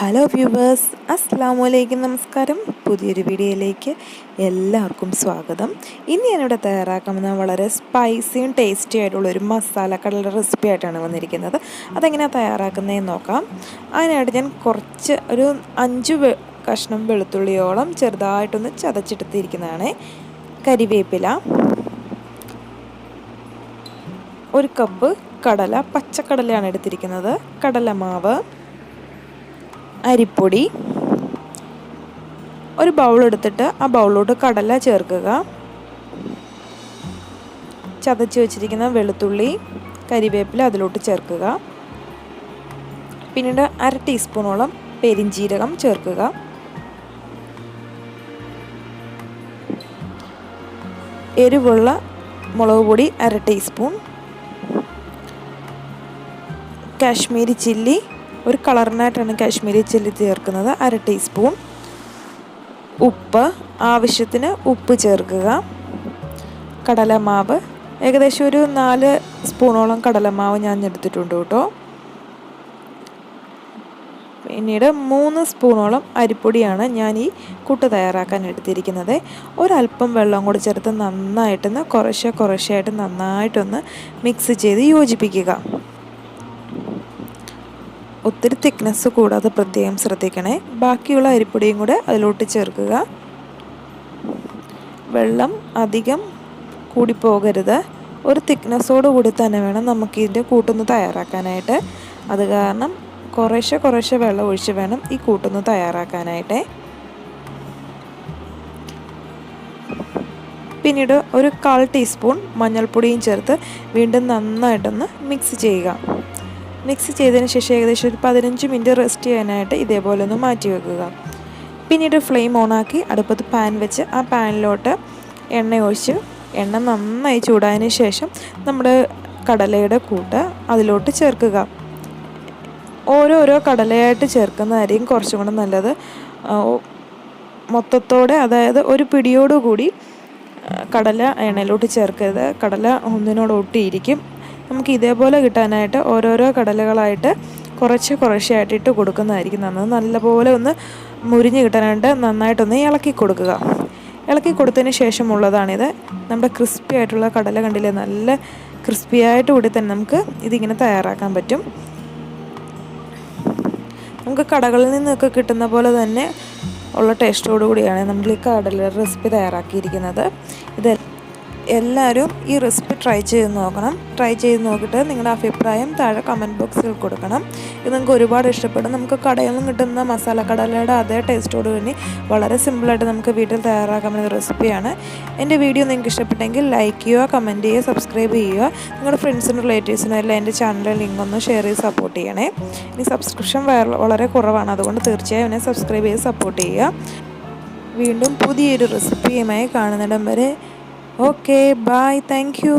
Hello viewers അസ്സാം വലൈക്കും നമസ്കാരം പുതിയൊരു വീഡിയോയിലേക്ക് എല്ലാവർക്കും സ്വാഗതം. ഇന്ന് ഞാനിവിടെ തയ്യാറാക്കുന്ന വളരെ സ്പൈസിയും ടേസ്റ്റി ആയിട്ടുള്ള ഒരു മസാല കടല റെസിപ്പി ആയിട്ടാണ് വന്നിരിക്കുന്നത്. അതെങ്ങനെയാണ് തയ്യാറാക്കുന്നതെന്ന് നോക്കാം. അതിനായിട്ട് ഞാൻ കുറച്ച് ഒരു അഞ്ച് കഷ്ണം വെളുത്തുള്ളിയോളം ചെറുതായിട്ടൊന്ന് ചതച്ചെടുത്തിരിക്കുന്നതാണ് കരിവേപ്പില ഒരു കപ്പ് കടല പച്ചക്കടലയാണ് എടുത്തിരിക്കുന്നത്. കടലമാവ് അരിപ്പൊടി ഒരു ബൗൾ എടുത്തിട്ട് ആ ബൗളിലോട്ട് കടല ചേർക്കുക. ചതച്ച് വെച്ചിരിക്കുന്ന വെളുത്തുള്ളി കരിവേപ്പില അതിലോട്ട് ചേർക്കുക. പിന്നീട് അര ടീസ്പൂണോളം പെരിഞ്ചീരകം ചേർക്കുക. എരിവുള്ള മുളക് പൊടി അര ടീസ്പൂൺ. കാശ്മീരി ചില്ലി ഒരു കളറിനായിട്ടാണ് കാശ്മീരി ചില്ലി ചേർക്കുന്നത്. അര ടീസ്പൂൺ ഉപ്പ്. ആവശ്യത്തിന് ഉപ്പ് ചേർക്കുക. കടലമാവ്. ഏകദേശം ഒരു നാല് സ്പൂണോളം കടലമാവ് ഞാൻ എടുത്തിട്ടുണ്ട് കേട്ടോ. പിന്നീട് മൂന്ന് സ്പൂണോളം അരിപ്പൊടിയാണ് ഞാൻ ഈ കൂട്ട് തയ്യാറാക്കാൻ എടുത്തിരിക്കുന്നത്. ഒരല്പം വെള്ളം കൂടി ചേർത്ത് നന്നായിട്ടൊന്ന് കുറേശ്ശെ കുറേശ്ശെയായിട്ട് നന്നായിട്ടൊന്ന് മിക്സ് ചെയ്ത് യോജിപ്പിക്കുക. ഒത്തിരി തിക്നെസ് കൂടാതെ പ്രത്യേകം ശ്രദ്ധിക്കണേ. ബാക്കിയുള്ള അരിപ്പൊടിയും കൂടെ അതിലോട്ട് ചേർക്കുക. വെള്ളം അധികം കൂടിപ്പോകരുത്. ഒരു തിക്നെസ്സോട് കൂടി തന്നെ വേണം നമുക്ക് ഇതിന്റെ കൂട്ടൊന്ന് തയ്യാറാക്കാനായിട്ട്. അത് കാരണം കുറേശ്ശെ കുറേശ്ശെ വെള്ളം ഒഴിച്ച് വേണം ഈ കൂട്ടൊന്ന് തയ്യാറാക്കാനായിട്ട്. പിന്നീട് ഒരു കാൽ ടീസ്പൂൺ മഞ്ഞൾപ്പൊടിയും ചേർത്ത് വീണ്ടും നന്നായിട്ടൊന്ന് മിക്സ് ചെയ്യുക. മിക്സ് ചെയ്തതിന് ശേഷം ഏകദേശം ഒരു പതിനഞ്ച് മിനിറ്റ് റെസ്റ്റ് ചെയ്യാനായിട്ട് ഇതേപോലെ ഒന്ന് മാറ്റി വെക്കുക. പിന്നീട് ഫ്ലെയിം ഓണാക്കി അടുപ്പത്ത് പാൻ വെച്ച് ആ പാനിലോട്ട് എണ്ണ ഒഴിച്ച് എണ്ണ നന്നായി ചൂടായതിന് ശേഷം നമ്മുടെ കടലയുടെ കൂട്ട് അതിലോട്ട് ചേർക്കുക. ഓരോരോ കടലയായിട്ട് ചേർക്കുന്നതായിരിക്കും കുറച്ചും കൂടെ നല്ലത്. മൊത്തത്തോടെ അതായത് ഒരു പിടിയോടുകൂടി കടല എണ്ണയിലോട്ട് ചേർക്കരുത്. കടല ഒന്നിനോട് ഒട്ടിയിരിക്കും. നമുക്ക് ഇതേപോലെ കിട്ടാനായിട്ട് ഓരോരോ കടലകളായിട്ട് കുറച്ച് കുറച്ചായിട്ട് ഇട്ട് കൊടുക്കുന്നതായിരിക്കും നന്നത് നല്ലപോലെ ഒന്ന് മുരിഞ്ഞ് കിട്ടാനായിട്ട് നന്നായിട്ടൊന്ന് ഇളക്കി കൊടുക്കുക. ഇളക്കി കൊടുത്തതിന് ശേഷമുള്ളതാണിത്. നമ്മുടെ ക്രിസ്പി ആയിട്ടുള്ള കടല കണ്ടില്ലേ? നല്ല ക്രിസ്പി ആയിട്ട് കൂടി തന്നെ നമുക്ക് ഇതിങ്ങനെ തയ്യാറാക്കാൻ പറ്റും. നമുക്ക് കടകളിൽ നിന്നൊക്കെ കിട്ടുന്ന പോലെ തന്നെ ഉള്ള ടേസ്റ്റോടു കൂടിയാണ് നമ്മൾ ഈ കടല റെസിപ്പി തയ്യാറാക്കിയിരിക്കുന്നത്. ഇത് എല്ലാവരും ഈ റെസിപ്പി ട്രൈ ചെയ്ത് നോക്കണം. ട്രൈ ചെയ്ത് നോക്കിയിട്ട് നിങ്ങളുടെ അഭിപ്രായം താഴെ കമന്റ് ബോക്സിൽ കൊടുക്കണം. ഇത് നിങ്ങൾക്ക് ഒരുപാട് ഇഷ്ടപ്പെടും. നമുക്ക് കടയിൽ നിന്ന് കിട്ടുന്ന മസാല കടലയുടെ അതേ ടേസ്റ്റോട് വേണ്ടി വളരെ സിമ്പിളായിട്ട് നമുക്ക് വീട്ടിൽ തയ്യാറാക്കാൻ പറ്റുന്ന റെസിപ്പിയാണ് എന്റെ വീഡിയോ നിങ്ങൾക്ക് ഇഷ്ടപ്പെട്ടെങ്കിൽ ലൈക്ക് ചെയ്യുക കമന്റ് ചെയ്യുക സബ്സ്ക്രൈബ് ചെയ്യുക. നിങ്ങളുടെ ഫ്രണ്ട്സിനും റിലേറ്റീവ്സിനും എല്ലാം എന്റെ ചാനലിലെ ലിങ്ക് ഒന്ന് ഷെയർ ചെയ്ത് സപ്പോർട്ട് ചെയ്യണേ. ഇനി സബ്സ്ക്രിപ്ഷൻ വളരെ കുറവാണ്. അതുകൊണ്ട് തീർച്ചയായും എന്നെ സബ്സ്ക്രൈബ് ചെയ്ത് സപ്പോർട്ട് ചെയ്യുക. വീണ്ടും പുതിയൊരു റെസിപ്പിയുമായി കാണുന്നിടം വരെ ಓಕೆ ಬಾಯ್ ಥ್ಯಾಂಕ್ ಯು